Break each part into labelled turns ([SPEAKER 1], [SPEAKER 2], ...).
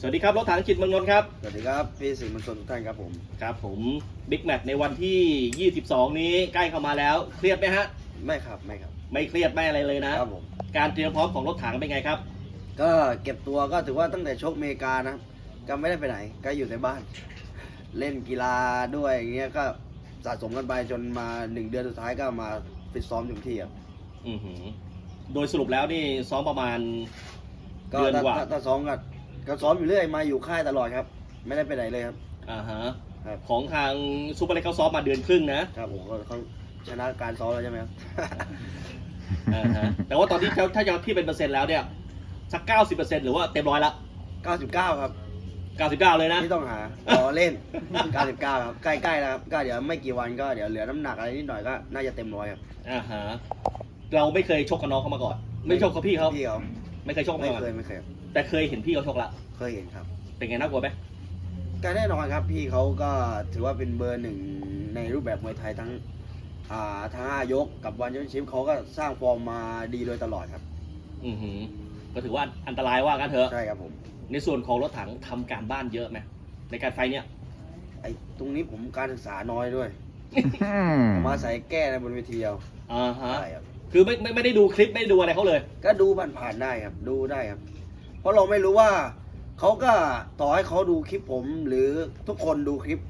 [SPEAKER 1] สวัสดีครับรถถังจิตเมืองนนท์ครับ
[SPEAKER 2] สวัสดีครับพี่สื่อมวลชนทุกท่านครับผม
[SPEAKER 1] ครับผมบิ๊กแมตช์ในวันที่ 22 นี้ใกล้เข้ามาแล้ว เครียดไหมฮะ
[SPEAKER 2] ไม่ครับไม่ครับ
[SPEAKER 1] ไม่เครียดไม่อะไรเลยนะ
[SPEAKER 2] ครับผม
[SPEAKER 1] การเตรียมพร้อมของรถถังเป็นไงครับ
[SPEAKER 2] ก็เก็บตัวก็ถือว่าตั้งแต่ชกอเมริกานะก็ไม่ได้ไปไหนก็อยู่ในบ้าน เล่นกีฬาด้วยอย่างเงี้ยก็สะสมกันไปจนมาหนึ่งเดือนสุดท้ายก็มาฟิตซ้อมถึงที่ครับ
[SPEAKER 1] อือหือโดยสรุปแล้วนี่ซ้อมประมาณ
[SPEAKER 2] ก็
[SPEAKER 1] เดือน
[SPEAKER 2] ถ้าก
[SPEAKER 1] ว่า
[SPEAKER 2] ถ้าถ้าซ้อมก็ ก็ซ้อมอยู่เรื่อยมาอยู่ค่ายตลอดครับ ไม่ได้ไปไหนเลยครับ
[SPEAKER 1] อ่าฮะ
[SPEAKER 2] ครับ
[SPEAKER 1] ของทางซูเปอร์เล็กเขาซ้อมมาเดือนครึ่งนะครับ
[SPEAKER 2] ผมก็เขาชนะการซ้อมแล้วใช่ไหมครับ
[SPEAKER 1] อ่าฮะแต่ว่าตอนที่ถ้าจะที่เป็นเปอร์เซ็นต์แล้วเนี่ยสัก90%หรือว่าเต็มร้อยละ
[SPEAKER 2] 99 ครับ
[SPEAKER 1] 99เลยนะ
[SPEAKER 2] ไม่ต้องหาต่อเล่น 99 ครับ ใกล้ๆแล้วครับก็เดี๋ยวไม่กี่วันก็เดี๋ยวเหลือน้ำหนักอะไรนิดหน่อยก็น่าจะเต็มร้อยครับ
[SPEAKER 1] อ่าฮะเราไม่เคยชกกับน้องเขามาก่อน ไม่ชกกับพี่เขา
[SPEAKER 2] พี่เขา
[SPEAKER 1] ไม่เคยชกมา
[SPEAKER 2] ไม่
[SPEAKER 1] ก่อน
[SPEAKER 2] เคยไม่เคย
[SPEAKER 1] แต่เคยเห็นพี่เขาชกละ
[SPEAKER 2] เคยเห็นครับ
[SPEAKER 1] เป็นไงน่ากลัวไหม
[SPEAKER 2] ก็แน่นอนครับพี่เขาก็ถือว่าเป็นเบอร์หนึ่งในรูปแบบมวยไทยทั้งอ่าทั้งห้ายกกับวันยชิมเขาก็สร้างฟอร์มมาดีโดยตลอดครับ
[SPEAKER 1] อือหือ ก็ถือว่าอันตรายว่ากันเถอะ
[SPEAKER 2] ใช่ครับผม
[SPEAKER 1] ในส่วนของรถถังทำการบ้านเยอะไหมในการไฟท์เนี่ย
[SPEAKER 2] ไอ้ตรงนี้ผมการศึกษาน้อยด้วย
[SPEAKER 3] อืม
[SPEAKER 2] ผมมาใส่แก้ในบนเวทีเอา
[SPEAKER 1] อ่าฮะ
[SPEAKER 2] ใช่ครับ
[SPEAKER 1] คือไม่ไม่ไม่ได้ดูคลิปไม่ได้ดูอะไรเขาเลย
[SPEAKER 2] ก็ดูผ่านๆได้ครับ ดูได้ครับเพ ราะเราไม่รู้ว่าเขาก็ต่อให้เขาดูคลิปผมหรือทุกคนดูคลิป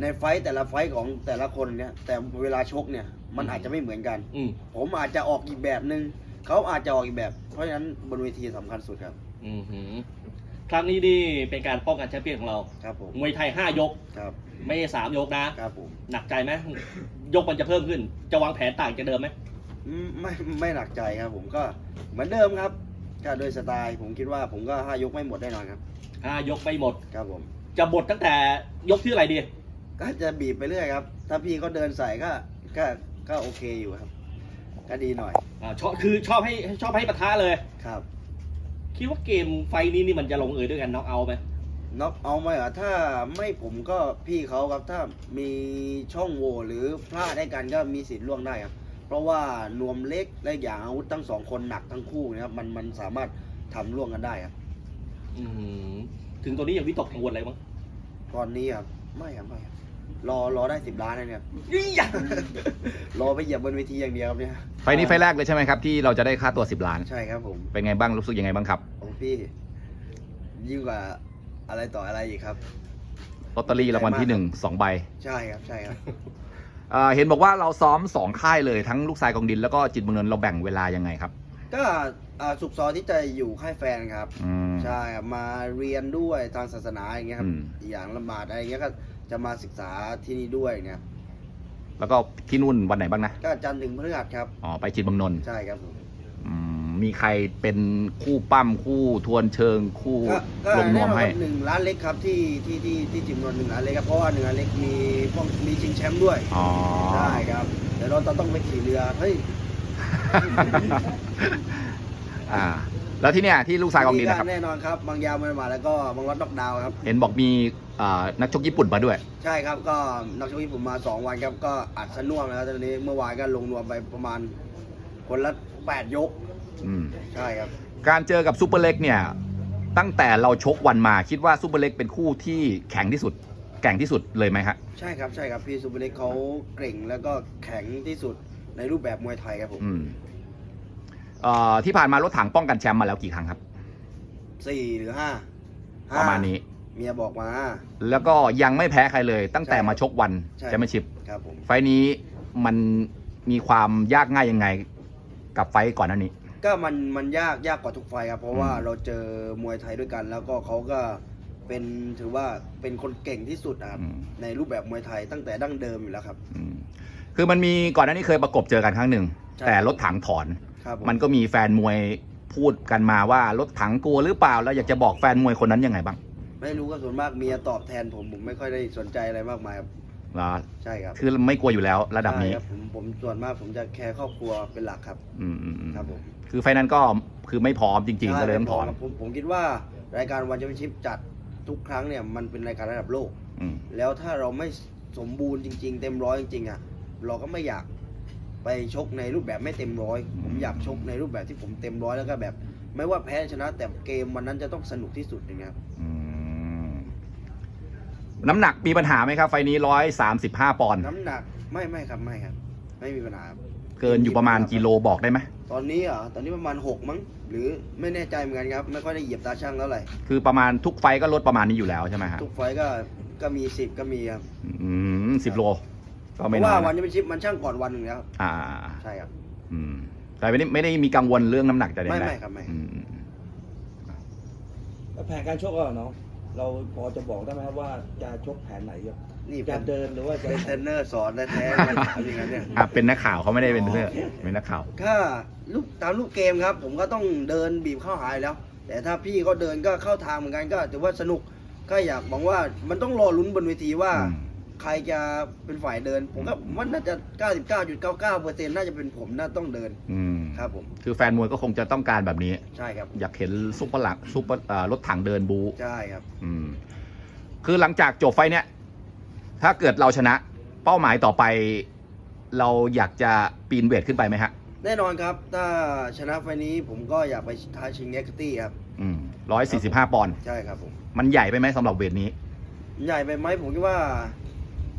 [SPEAKER 2] ในไฟต์แต่ละไฟต์ของแต่ละคนเนี่ย แต่เวลาชกเนี่ย มันอาจจะไม่เหมือนกัน
[SPEAKER 1] อืม
[SPEAKER 2] ผมอาจจะออกอีกแบบหนึ่งเขาอาจจะออกอีกแบบ เพราะฉะนั้นบนเวทีสำคัญสุดครับ
[SPEAKER 1] อือหือครั้งนี้นี่เป็นการป้องกันแชมเปี้ยนของเรา
[SPEAKER 2] ครับผม
[SPEAKER 1] มวยไทย 5 ยก
[SPEAKER 2] ครับ
[SPEAKER 1] ไม่ใช่สามยกนะ
[SPEAKER 2] ครับผม
[SPEAKER 1] หนักใจไหมยกมันจะเพิ่มขึ้น จะวางแผนต่างจากเดิมไหม
[SPEAKER 2] อืมไม่ไม่หนักใจครับผมก็เหมือนเดิมครับ ก็โดยสไตล์ผมคิดว่าผมก็ห้ายกไม่หมดแน่นอนครับ
[SPEAKER 1] ห้ายกไม่หมด
[SPEAKER 2] ครับผม
[SPEAKER 1] จะหมดตั้งแต่ยกที่อะไรดี
[SPEAKER 2] ก็จะบีบไปเรื่อยครับ ถ้าพี่เขาเดินใส่ก็ก็ก็โอเคอยู่ครับ ก็ดีหน่อย
[SPEAKER 1] อ่าชอบคือชอบให้ชอบให้ปะทะเลย
[SPEAKER 2] ครับ
[SPEAKER 1] คิดว่าเกมไฟท์นี้นี่มันจะลงเอยด้วยกันน็อกเอาไหม
[SPEAKER 2] น็อกเอาไหมเหรอถ้าไม่ผมก็พี่เขาครับถ้ามีช่องโหว่หรือพลาดได้กันก็มีสิทธิ์ล่วงได้ครับเพ ราะว่านวมเล็กและอย่างอาวุธทั้งสองคนหนักทั้งคู่นะครับมันมันสามารถทำล่วงกันได้ครับ
[SPEAKER 1] อืมถึงตัวนี้ยังวิตกกังวลอะไรบ้าง
[SPEAKER 2] ตอนนี้ครับไม่ครับไม่ครับรอรอได้สิบล้านนะเนี่ย
[SPEAKER 1] นี่อยาก
[SPEAKER 2] รอไปเหยียบบนเวทีอย่างเดียวครับเนี่ย
[SPEAKER 3] ไฟล์นี้ไฟล์แรกเลยใช่ไหมครับที่เราจะได้ค่าตัว 10 ล้าน
[SPEAKER 2] ใช่ครับผม
[SPEAKER 3] เป็นไงบ้างรู้สึกยังไงบ้างครับ
[SPEAKER 2] โอ้พี่ยิ่งกว่าอะไรต่ออะไรอีกครับ
[SPEAKER 3] ลอตเตอรี่รางวัลที่1 2ใบ
[SPEAKER 2] ใช่ครับใช่ครับ
[SPEAKER 3] เอ่อเห็นบอกว่าเราซ้อม2ค่ายเลยทั้งลูกทรายกองดินแล้วก็จิตรเมืองนนท์เราแบ่งเวลายังไงครับ
[SPEAKER 2] ก็อ่าสุกร์เสาร์ที่จะอยู่ค่ายแฟนครับ
[SPEAKER 3] อืม
[SPEAKER 2] ใช่ครับมาเรียนด้วยทางศาสนาอย่างเงี้ยครับ
[SPEAKER 3] อืม
[SPEAKER 2] อีกอย่างละหมาดอะไรเงี้ยก็จะมาศึกษาที่นี่ด้วยเนี่ย
[SPEAKER 3] แล้วก็ที่นู่นวันไหนบ้างนะ
[SPEAKER 2] ก็จันทร์ถึงพฤหัสครับ
[SPEAKER 3] อ๋อไปจิตรเมืองนนท์
[SPEAKER 2] ใช่ครับผม
[SPEAKER 3] อื มมีใครเป็นคู่ปั้มคู่ทวนเชิงคู่
[SPEAKER 2] ก็ก็
[SPEAKER 3] ลงน
[SPEAKER 2] แน่
[SPEAKER 3] วม
[SPEAKER 2] นอน
[SPEAKER 3] ให้
[SPEAKER 2] หนึ่งล้านเล็กครับที่ที่ที่ที่จิมนวนหนึ่งล้านเล็กครับเพราะว่าหนึ่งล้านเล็กมีพวกมีชิงแชมป์ด้วย
[SPEAKER 3] อ๋อ
[SPEAKER 2] ใช่ครับเดี๋ยวเราต้องไปขี่เรือเฮ้ย
[SPEAKER 3] อ่า แล้วที่เนี่ยที่ลูกทรายกองดินนะครับ
[SPEAKER 2] แน่นอนครับบางยาวมันมาแล้วก็บางวัดนอกดาวน์ครับ
[SPEAKER 3] เห็นบอกมีอ่านักชกญี่ปุ่นมาด้วย
[SPEAKER 2] ใช่ครับก็นักชกญี่ปุ่นมา2วันครับก็อัดสน่วมแล้วตอนนี้เมื่อวานก็ลงนวมไปประมาณคนละ8ยก
[SPEAKER 3] อืม
[SPEAKER 2] ใช่ครับ
[SPEAKER 3] การเจอกับซูเปอร์เล็กเนี่ย ตั้งแต่เราชกวันมาคิดว่าซูเปอร์เล็กเป็นคู่ที่แข็งที่สุดแกร่งที่สุดเลยไหมฮะ
[SPEAKER 2] ใช่ครับใช่ครับพี่ซูเปอร์เล็กเขาเก่งแล้วก็แข็งที่สุดในรูปแบบมวยไทยครับผม
[SPEAKER 3] อืมเอ่อที่ผ่านมารถถังป้องกันแชมป์มาแล้วกี่ครั้งครับ
[SPEAKER 2] สี่หรือห้าห้
[SPEAKER 3] ประมาณนี้
[SPEAKER 2] เมียบอกมา
[SPEAKER 3] แล้วก็ยังไม่แพ้ใครเลย ตั้งแต่
[SPEAKER 2] ใช่ครับ
[SPEAKER 3] มาชกวัน
[SPEAKER 2] ใช่
[SPEAKER 3] แชมเปี้ยนชิพ
[SPEAKER 2] ครับผม
[SPEAKER 3] ไฟล์นี้มันมีความยากง่ายยังไง กับไฟล์ก่อนหน้านี้
[SPEAKER 2] ก็มันมันยากยากกว่าทุกไฟล์ครับ เพราะว่า
[SPEAKER 3] อืม
[SPEAKER 2] เราเจอมวยไทยด้วยกัน แล้วก็เขาก็เป็นถือว่าเป็นคนเก่งที่สุดอะครับ
[SPEAKER 3] อืม
[SPEAKER 2] ในรูปแบบมวยไทยตั้งแต่ดั้งเดิมอยู่แล้วครับ
[SPEAKER 3] อืมคือมันมีก่อนหน้านี้เคยประกบเจอกันครั้งหนึ่ง
[SPEAKER 2] ใช่
[SPEAKER 3] แต่รถถังถอน
[SPEAKER 2] ครับผ
[SPEAKER 3] มันก็มีแฟนมวยพูดกันมาว่ารถถังกลัวหรือเปล่าแล้วอยากจะบอกแฟนมวยคนนั้นยังไงบ้าง
[SPEAKER 2] ไม่รู้ก็ส่วนมากเมียตอบแทนผมผมไม่ค่อยได้สนใจอะไรมากมายครับ
[SPEAKER 3] เหรอ
[SPEAKER 2] ใช่ครับ
[SPEAKER 3] คือไม่กลัวอยู่แล้วระดับนี้
[SPEAKER 2] ใช่ครับผมผมส่วนมากผมจะแคร์ครอบครัวเป็นหลักครับ
[SPEAKER 3] อืมอืมอืม
[SPEAKER 2] ครับผม
[SPEAKER 3] คือไฟล์นั้นก็คือไม่พร้อมจริง ๆ ก็เลยต้องถอน
[SPEAKER 2] ใช่ผมผมคิดว่ารายการวันแชมเปี้ยนชิพจัดทุกครั้งเนี่ยมันเป็นรายการระดับโลก
[SPEAKER 3] อืม
[SPEAKER 2] แล้วถ้าเราไม่สมบูรณ์จริง ๆ เต็มร้อยจริงๆอะเราก็ไม่อยากไปชกในรูปแบบไม่เต็มร้อยผมอยากชกในรูปแบบที่ผมเต็มร้อยแล้วก็แบบ ไม่ว่าแพ้ชนะแต่เกมวันนั้นจะต้องสนุกที่สุดอย่างเงี้ยครับ
[SPEAKER 3] อืม น้ำหนักมีปัญหาไหมครับ ไฟล์นี้ร้อยสามสิบห้าปอนด์
[SPEAKER 2] น้ำหนักไม่ไม่ครับไม่ครับ ไม่มีปัญหาครับ
[SPEAKER 3] เกินอยู่ประมาณกิโลบอกได้ไหม
[SPEAKER 2] ตอนนี้เหรอตอนนี้ประมาณหกมั้ง หรือไม่แน่ใจเหมือนกันครับ ไม่ค่อยได้เหยียบตาช่างเท่าไหร่
[SPEAKER 3] คือประมาณทุกไฟล์ก็ลดประมาณนี้อยู่แล้วใช่ไหมฮะ
[SPEAKER 2] ทุกไฟล์ก็ก็มีสิบก็มีครับ
[SPEAKER 3] อืมสิบโล ก็
[SPEAKER 2] เพ
[SPEAKER 3] ไม่
[SPEAKER 2] ราะ
[SPEAKER 3] น้อ
[SPEAKER 2] ว่ายวัน
[SPEAKER 3] นะ
[SPEAKER 2] นี้เป็นชิปมันช่างก่อนวันหนึ่งแล้วครับ
[SPEAKER 3] อ่า
[SPEAKER 2] ใช่ครับ
[SPEAKER 3] อืมแต่ไม่ได้ไม่ได้มีกังวลเรื่องน้ำหนักแต่ใดๆ
[SPEAKER 2] ไม่ไม่ครับไม่
[SPEAKER 3] อืมอืมอืม
[SPEAKER 4] แล้วแผนการชกอะน้อง เราพอจะบอกได้ไหมครับว่าจะชกแผนไหนครับ
[SPEAKER 2] นี่
[SPEAKER 4] จะ
[SPEAKER 2] เป็น
[SPEAKER 4] เดินหรือว่าจะ
[SPEAKER 2] เป็นเทรนเนอร์สอนแท้ๆนะครับอย่างนั้นเนี่ย
[SPEAKER 3] อะเป็นนักข่าวเขาไม่ได้เป็นเพื่อนเป็นนักข่าว
[SPEAKER 2] ถ้าลูกตามลูกเกมครับ ผมก็ต้องเดินบีบเข้าหายแล้ว แต่ถ้าพี่เขาเดินก็เข้าทางเหมือนกันก็ถือว่าสนุกก็อยากบอกว่ามันต้องรอลุ้นบนเวทีว่า
[SPEAKER 3] อืม
[SPEAKER 2] ใครจะเป็นฝ่ายเดิน ผมก็ว่าน่าจะ99.99เปอร์เซ็นต์น่าจะเป็นผมน่าต้องเดิน
[SPEAKER 3] อืม
[SPEAKER 2] ครับผม
[SPEAKER 3] คือแฟนมวยก็คงจะต้องการแบบนี้
[SPEAKER 2] ใช่ครับ
[SPEAKER 3] อยากเห็นซุปเปอร์หลังซุปเปอร์อ่ารถถังเดินบู
[SPEAKER 2] ใช่ครับ
[SPEAKER 3] อืม คือหลังจากจบไฟล์เนี้ยถ้าเกิดเราชนะ เป้าหมายต่อไป เราอยากจะปีนเวทขึ้นไปไหมฮะ
[SPEAKER 2] แน่นอนครับถ้าชนะไฟล์นี้ผมก็อยากไปท้าชิงเอ็กซ์ตี้ครับ
[SPEAKER 3] อืมร้อยสี่สิบห้าปอนด์
[SPEAKER 2] ใช่ครับผม
[SPEAKER 3] มันใหญ่ไปไหมสำหรับเวทนี้
[SPEAKER 2] ใหญ่ไปไหมผมคิดว่า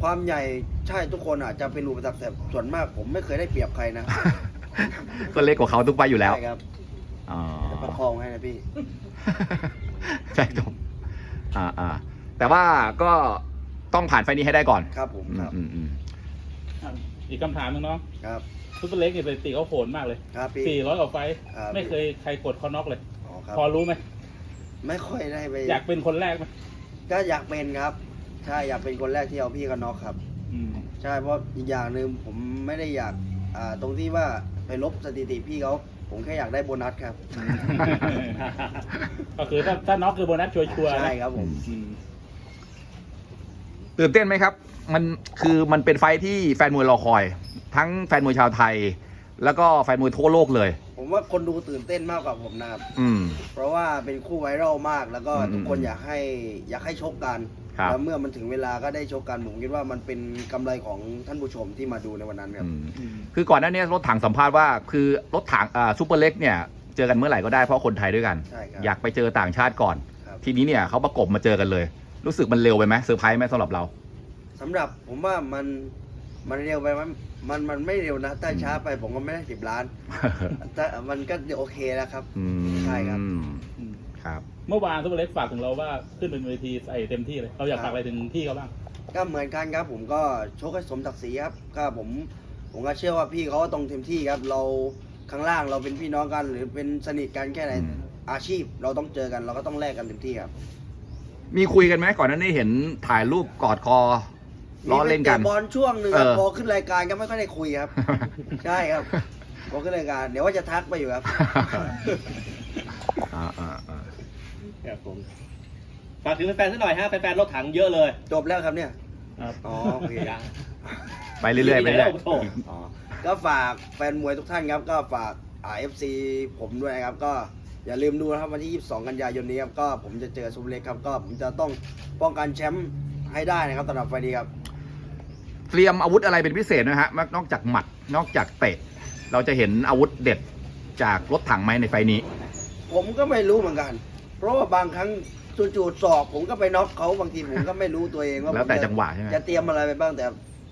[SPEAKER 2] ความใหญ่ใช่ทุกคนอาจจะเป็นอุปสรรคแต่ส่วนมากผมไม่เคยได้เปรียบใครนะ
[SPEAKER 3] ก็เล็กกว่าเขาทุกไฟล์อยู่แล้ว
[SPEAKER 2] ใช่ครับ
[SPEAKER 3] อ๋อ
[SPEAKER 2] จะประคองให้นะพี่
[SPEAKER 3] ใช่จบอ่าอ่าแต่ว่าก็ต้องผ่านไฟล์นี้ให้ได้ก่อน
[SPEAKER 2] ครับผม
[SPEAKER 3] อื
[SPEAKER 2] ค
[SPEAKER 3] ม
[SPEAKER 2] รับ
[SPEAKER 3] อืมอืม
[SPEAKER 5] อะอีกคำถามหนึงเนาะ
[SPEAKER 2] ครับ
[SPEAKER 5] ซุปเปอร์เล็กเนี่ยสถิติเขาโหดมากเลย
[SPEAKER 2] ครับพี่
[SPEAKER 5] 400กว่าไฟท์
[SPEAKER 2] ครับ
[SPEAKER 5] ไม่เคยใครกดเขาน็อกเลย
[SPEAKER 2] อ๋อครับ
[SPEAKER 5] พอรู้ไหม
[SPEAKER 2] ไม่ค่อยได้ไป
[SPEAKER 5] อยากเป็นคนแรกไหม
[SPEAKER 2] ก็อยากเป็นครับ ใช่อยากเป็นคนแรกที่เอาพี่กันน็อกครับ
[SPEAKER 5] อืม
[SPEAKER 2] ใช่เพราะอีกอย่างหนึ่งผมไม่ได้อยากอ่าตรงที่ว่าไปลบสถิติพี่เขาผมแค่อยากได้โบนัสครับ
[SPEAKER 5] ก็คือถ้าถ้าน็อกคือโบนัสชัวร์ๆนะ
[SPEAKER 2] ใช่ครับผม
[SPEAKER 5] อืม
[SPEAKER 3] ตื่นเต้นไหมครับ มันคือมันเป็นไฟท์ที่แฟนมวยรอคอย ทั้งแฟนมวยชาวไทย แล้วก็แฟนมวยทั่วโลกเลย
[SPEAKER 2] ผมว่าคนดูตื่นเต้นมากกว่าผมนะครับ
[SPEAKER 3] อืม
[SPEAKER 2] เพราะว่าเป็นคู่ไวรัลมากแล้วก็
[SPEAKER 3] อืม
[SPEAKER 2] ทุกคนอยากให้อยากให้ชกกัน
[SPEAKER 3] ครับ
[SPEAKER 2] แล้วเมื่อมันถึงเวลาก็ได้ชกกันผมคิดว่ามันเป็นกำไรของท่านผู้ชมที่มาดูในวันนั้นครับ
[SPEAKER 3] อืม
[SPEAKER 5] อืม
[SPEAKER 3] คือก่อนหน้านี้รถถังสัมภาษณ์ว่า คือรถถังอ่าซูเปอร์เล็กเนี่ยเจอกันเมื่อไหร่ก็ได้เพราะคนไทยด้วยกัน
[SPEAKER 2] ใช่ครับ
[SPEAKER 3] อยากไปเจอต่างชาติก่อน
[SPEAKER 2] ครับ
[SPEAKER 3] ทีนี้เนี่ยเขาประกบมาเจอกันเลย รู้สึกมันเร็วไปไหมเซอร์ไพรส์ไหมสำหรับเรา
[SPEAKER 2] สำหรับผมว่ามันมันเร็วไปไหมมันมันไม่เร็วนะถ้าช้าไปผมก็ไม่ได้สิบล้านแต่มันก็โอเคแล้วครับ
[SPEAKER 3] อืม
[SPEAKER 2] ใช่ครับ
[SPEAKER 5] อืม
[SPEAKER 3] ครับ
[SPEAKER 5] เมื่อวานซุปเปอร์เล็กฝากถึงเราว่าขึ้นเป็นเวทีใส่เต็มที่เลย เราอยากฝากอะไรถึงพี่เขาบ้าง
[SPEAKER 2] ก็เหมือนกันครับผมก็ชกให้สมศักดิ์ศรีครับก็ผมผมก็เชื่อว่าพี่เขาก็ตรงเต็มที่ครับ เราข้างล่างเราเป็นพี่น้องกันหรือเป็นสนิทกันแค่ไหน
[SPEAKER 3] อืม
[SPEAKER 2] อาชีพเราต้องเจอกันเราก็ต้องแลกกันเต็มที่ครับ
[SPEAKER 3] มีคุยกันไหมก่อนหน้านี้เห็นถ่ายรูปกอดคอล้อเล่นกัน
[SPEAKER 2] มีไปตะบอลช่วงหนึ่งครับ
[SPEAKER 3] เออ
[SPEAKER 2] พอขึ้นรายการก็ไม่ค่อยได้คุยครับ ใช่ครับพอขึ้นรายการเดี๋ยวว่าจะทักไปอยู่ครับ
[SPEAKER 3] อ่าอ่าอ่า
[SPEAKER 1] ครับผมฝากถึงแฟนๆสักหน่อยฮะแฟนๆรถถังเยอะเลย
[SPEAKER 2] จบแล้วครับเนี่ย
[SPEAKER 5] ครับ
[SPEAKER 2] อ๋อโอเค
[SPEAKER 1] ยัง
[SPEAKER 3] ไปเรื่อยๆไปเรื่อย
[SPEAKER 1] โอ้โห
[SPEAKER 2] อ๋อก็ฝากแฟนมวยทุกท่านครับ ก็ฝากอ่าเอฟซีผมด้วยนะครับ ก็อย่าลืมดูนะครับวันที่ 22 กันยายนนี้ครับ ก็ผมจะเจอซูเปอร์เล็กครับ ก็ผมจะต้องป้องกันแชมป์ให้ได้นะครับสำหรับไฟล์นี้ครับ
[SPEAKER 3] เตรียมอาวุธอะไรเป็นพิเศษไหมฮะนอกจากหมัดนอกจากเตะ เราจะเห็นอาวุธเด็ดจากรถถังไหมในไฟล์นี้
[SPEAKER 2] ผมก็ไม่รู้เหมือนกันเพ ราะว่าบางครั้งจู่ๆสอบผมก็ไปน็อกเขาบางทีผมก็ไม่รู้ตัวเองว่า
[SPEAKER 3] แล้วแต่
[SPEAKER 2] ผม
[SPEAKER 3] จังหวะใช่ไหม
[SPEAKER 2] จะเตรียมอะไรไปบ้างแต่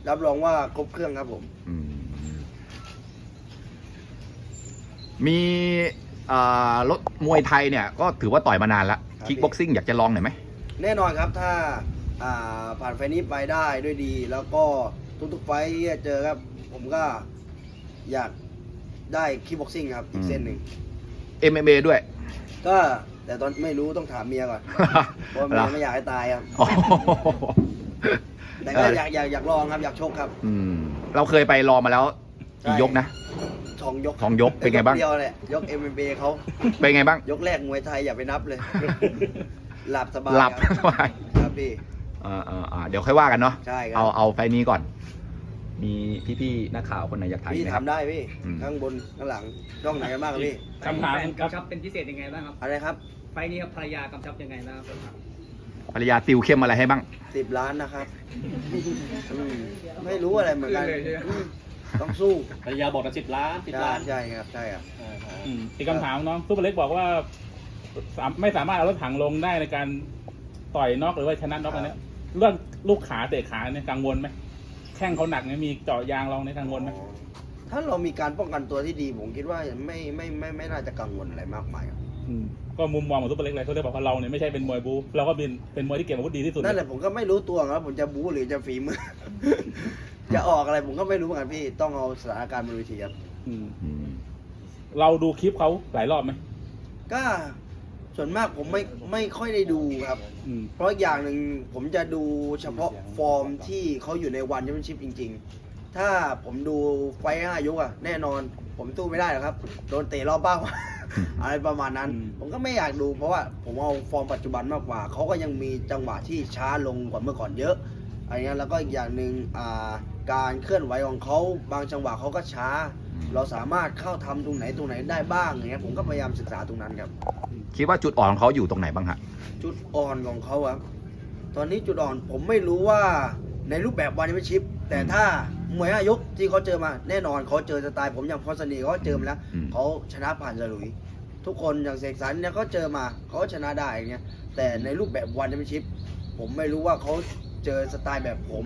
[SPEAKER 2] รับรองว่าครบเครื่องครับผม
[SPEAKER 3] อืมมีอ่ารถมวยไทยเนี่ย ก็ถือว่าต่อยมานานแล้ว
[SPEAKER 2] ครับ
[SPEAKER 3] คิกบ็อกซิ่งอยากจะลองหน่อยไหม
[SPEAKER 2] แน่นอนครับถ้าอ่าผ่านไฟล์นี้ไปได้ด้วยดี แล้วก็ทุกๆไฟล์ที่จะเจอครับ ผมก็อยากได้คีบ็อกซิ่งครับอีกเส้นหนึ่ง
[SPEAKER 3] MMA ด้วย
[SPEAKER 2] ก็ แต่ตอนไม่รู้ต้องถามเมียก่อนเพราะเมียไม่อยากให้ตายครับ
[SPEAKER 3] อ๋อ
[SPEAKER 2] แต่ก็อยากอยากอยากลองครับอยากชกครับ
[SPEAKER 3] อืม เราเคยไปรอมาแล้วกี่ยกนะ
[SPEAKER 2] ทองยก
[SPEAKER 3] ทองยกเป็นไงบ้าง
[SPEAKER 2] เดียวแหละยกเอ็มเบเขา
[SPEAKER 3] เป็นไงบ้าง
[SPEAKER 2] ยกแรกมวยไทยอย่าไปนับเลย หลับสบาย
[SPEAKER 3] หลับ
[SPEAKER 2] ครับ
[SPEAKER 3] สบาย
[SPEAKER 2] ครับพี่
[SPEAKER 3] อ่าอ่าอ่าเดี๋ยวค่อยว่ากันเนาะ
[SPEAKER 2] ใช่ครั
[SPEAKER 3] เอาเอาไฟล์นี้ก่อน มีพี่ๆนักข่าวคนไหนอยากถ่าย
[SPEAKER 2] พี่
[SPEAKER 3] ไหมครับ
[SPEAKER 2] ทำได้พี่
[SPEAKER 3] อืม
[SPEAKER 2] ข้างบนข้างหลังช่องไหนกันบ้างครับพี่
[SPEAKER 5] คำถาม
[SPEAKER 6] แฟน
[SPEAKER 5] ครับ
[SPEAKER 6] กำชับเป็นพิเศษยังไงบ้างครับ
[SPEAKER 2] อะไรครับ
[SPEAKER 6] ไฟล์นี้ครับภรรยากำชับยังไงบ้างครับ
[SPEAKER 3] ภรรยาติวเข้มอะไรให้บ้าง
[SPEAKER 2] สิบล้านนะครับอืมไม่รู้อะไรเหมือนกัน
[SPEAKER 6] ขึ้นเลยใช่ไหม
[SPEAKER 2] อืมต้องสู้
[SPEAKER 1] ภรรยาบอกกันสิบล้านสิบ
[SPEAKER 2] ใช่
[SPEAKER 1] ล้าน
[SPEAKER 2] ใช่ครับใช่ครับ
[SPEAKER 1] อ่าฮะ
[SPEAKER 5] อืมอีกคำถามน้องซุปเปอร์เล็กบอกว่าสามไม่สามารถเอารถถังลงได้ในการต่อยน็อกหรือว่าชนะน็อกอันเนี้ยเรื่องลูกขาเตะขาเนี่ยกังวลไหม แข้งเขาหนักเนี่ยมีเจาะยางเราในยกังวลไหม
[SPEAKER 2] ถ้าเรามีการป้องกันตัวที่ดีผมคิดว่าไม่ไม่ไม่ไม่น่าจะกังวลอะไรมากมายครับ
[SPEAKER 5] อืมก็มุมมองของซุปเปอร์เล็กเลยเขาจะบอกว่าเราเนี่ยไม่ใช่เป็นมวยบูเราก็เป็นเป็นมวยที่เก็บอาวุธดีที่สุด
[SPEAKER 2] นั่นแหละผมก็ไม่รู้ตัวครับผมจะบู๊หรือจะฝีมือ จะออกอะไรผมก็ไม่รู้เหมือนกันพี่ต้องเอาสถานการณ์บนเวทีครับ
[SPEAKER 5] อืม
[SPEAKER 3] อืม
[SPEAKER 5] เราดูคลิปเขาหลายรอบไหม
[SPEAKER 2] ก็ ส่วนมากผมไม่ไม่ค่อยได้ดูครับ
[SPEAKER 5] อืม
[SPEAKER 2] เพราะอย่างหนึ่งผมจะดูเฉพาะฟอร์มที่เขาอยู่ในวันแชมเปี้ยนชิพจริง ๆ ถ้าผมดูไฟล์ห้ายกอะแน่นอนผมตู้ไม่ได้หรอกครับ โดนเตะรอบเป้า อะไรประมาณนั้นผมก็ไม่อยากดูเพราะว่าผมเอาฟอร์มปัจจุบันมากกว่า เขาก็ยังมีจังหวะที่ช้าลงกว่าเมื่อก่อนเยอะอะไรเงี้ยแล้วก็อีกอย่างหนึ่งอ่าการเคลื่อนไหวของเขาบางจังหวะเขาก็ช้า เราสามารถเข้าทำตรงไหนตรงไหนได้บ้างอย่างเงี้ยผมก็พยายามศึกษาตรงนั้นครับ
[SPEAKER 3] คิดว่าจุดอ่อนของเขาอยู่ตรงไหนบ้างฮะ
[SPEAKER 2] จุดอ่อนของเขาครับตอนนี้จุดอ่อนผมไม่รู้ว่าในรูปแบบวันนี้ชิป แต่ถ้ามวยห้ายกที่เขาเจอมาแน่นอนเขาเจอสไตล์ผมอย่างพอสนีเขาเจอมาแล้ว
[SPEAKER 3] อืม
[SPEAKER 2] เขาชนะผ่านฉลุย ทุกคนอย่างเสกสรรเนี่ยเขาเจอมาเขาชนะได้อย่างเงี้ยแต่ในรูปแบบวันนี้ชิป ผมไม่รู้ว่าเขาเจอสไตล์แบบผม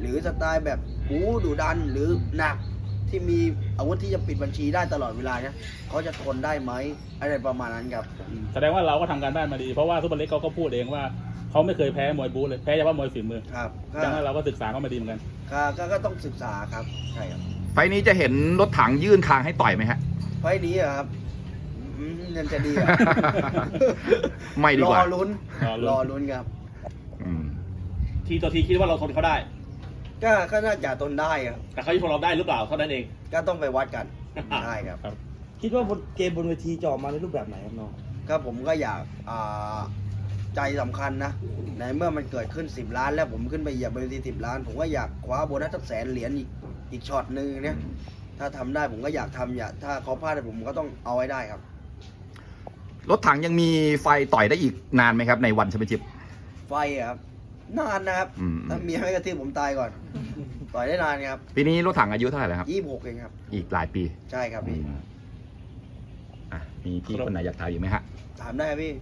[SPEAKER 2] หรือสไตล์แบบบูดุดันหรือหนัก ที่มีอาวุธที่จะปิดบัญชีได้ตลอดเวลาเนี่ยเขาจะทนได้ไหมอะไรประมาณนั้นครับ
[SPEAKER 5] แสดงว่าเราก็ทำการบ้านมาดีเพราะว่าซุปเปอร์เล็กเขาก็พูดเองว่าเขาไม่เคยแพ้มวยบูเลยแพ้เฉพาะมวยฝีมือ
[SPEAKER 2] ครับก็
[SPEAKER 5] ดังนั้นเราก็ศึกษาเขามาดีเหมือนกัน
[SPEAKER 2] ก็ก็ก็ต้องศึกษาครับใช่ครับ
[SPEAKER 3] ไฟล์นี้จะเห็นรถถังยื่นคางให้ต่อยไหมฮะ
[SPEAKER 2] ไฟล์นี้อะครับอืมยังจะดีอะ
[SPEAKER 3] ไม่ดีกว่า
[SPEAKER 2] รอลุ้น
[SPEAKER 5] รอลุ้น
[SPEAKER 2] รอลุ้นครับ
[SPEAKER 3] อืม
[SPEAKER 1] ทีต่อทีคิดว่าเราทนเขาได้
[SPEAKER 2] ก็ก็น่าจะทนได้ครับ
[SPEAKER 1] แต่เขาจะทนเราได้หรือเปล่าเท่านั้นเอง
[SPEAKER 2] ก็ต้องไปวัดกันใช่ครับ
[SPEAKER 4] คิดว่าบนเกมบนเวทีจะออกมาในรูปแบบไหนครับน้อง
[SPEAKER 2] ก็ผมก็อยากอ่าใจสำคัญนะในเมื่อมันเกิดขึ้น 10 ล้าน แล้วผมขึ้นไปเหยียบเบนทีสิบล้าน ผมก็อยากคว้าโบนัสสักแสนเหรียญอีกอีกช็อตหนึ่งเนี่ยถ้าทำได้ผมก็อยากทำอย่าถ้าเขาพลาดผมก็ต้องเอาไว้ได้ครับ
[SPEAKER 3] รถถังยังมีไฟต่อยได้อีกนานไหมครับ ในวันแชมเปี้ยนชิพ
[SPEAKER 2] ไฟอะครับ นานนะครับ
[SPEAKER 3] อืม
[SPEAKER 2] ถ้าเมียไม่กระทืบผมตายก่อน ต่อยได้นานครับ
[SPEAKER 3] ปีนี้รถถังอายุเท่าไหร่แล้วครับ
[SPEAKER 2] ยี่สิบหกเองครับ
[SPEAKER 3] อีกหลายปี
[SPEAKER 2] ใช่ครับพี่
[SPEAKER 3] อะมีพี่คนไหนอยากถามอีกไหมฮะ
[SPEAKER 2] ถามได้ครับพี่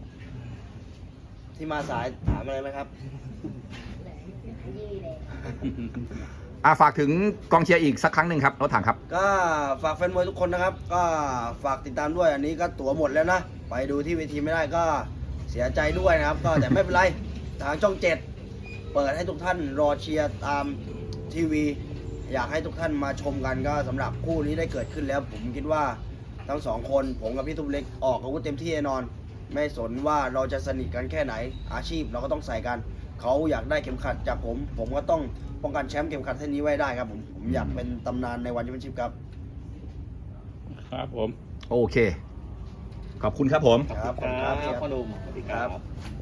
[SPEAKER 2] ที่มาสายถามอะไรไหมครับ
[SPEAKER 3] อะฝากถึงกองเชียร์อีกสักครั้งหนึ่งครับรถถังครับ
[SPEAKER 2] ก็ฝากแฟนมวยทุกคนนะครับ ก็ฝากติดตามด้วยอันนี้ก็ตั๋วหมดแล้วนะ ไปดูที่เวทีไม่ได้ก็เสียใจด้วยนะครับ ก็แต่ไม่เป็นไร ทางช่องเจ็ด เปิดให้ทุกท่านรอเชียร์ตามทีวี อยากให้ทุกท่านมาชมกันก็สำหรับคู่นี้ได้เกิดขึ้นแล้ว ผมคิดว่าทั้งสองคนผมกับพี่ตุ้มเล็กออกอาวุธเต็มที่แน่นอน ไม่สนว่าเราจะสนิทกันแค่ไหน อาชีพเราก็ต้องใส่กัน เขาอยากได้เข็มขัดจากผม ผมก็ต้องป้องกันแชมป์เข็มขัดเส้นนี้ไว้ได้ครับผมผมอยากเป็นตำนานในวันแชมเปี้ยนชิพครับ
[SPEAKER 5] ครับผม
[SPEAKER 3] โอเค ขอบคุณครับผม
[SPEAKER 2] ครับ
[SPEAKER 1] ครับ
[SPEAKER 2] ขอบคุณครับ
[SPEAKER 1] พ่อหนุ่มสวัสดีครับ
[SPEAKER 2] ครับ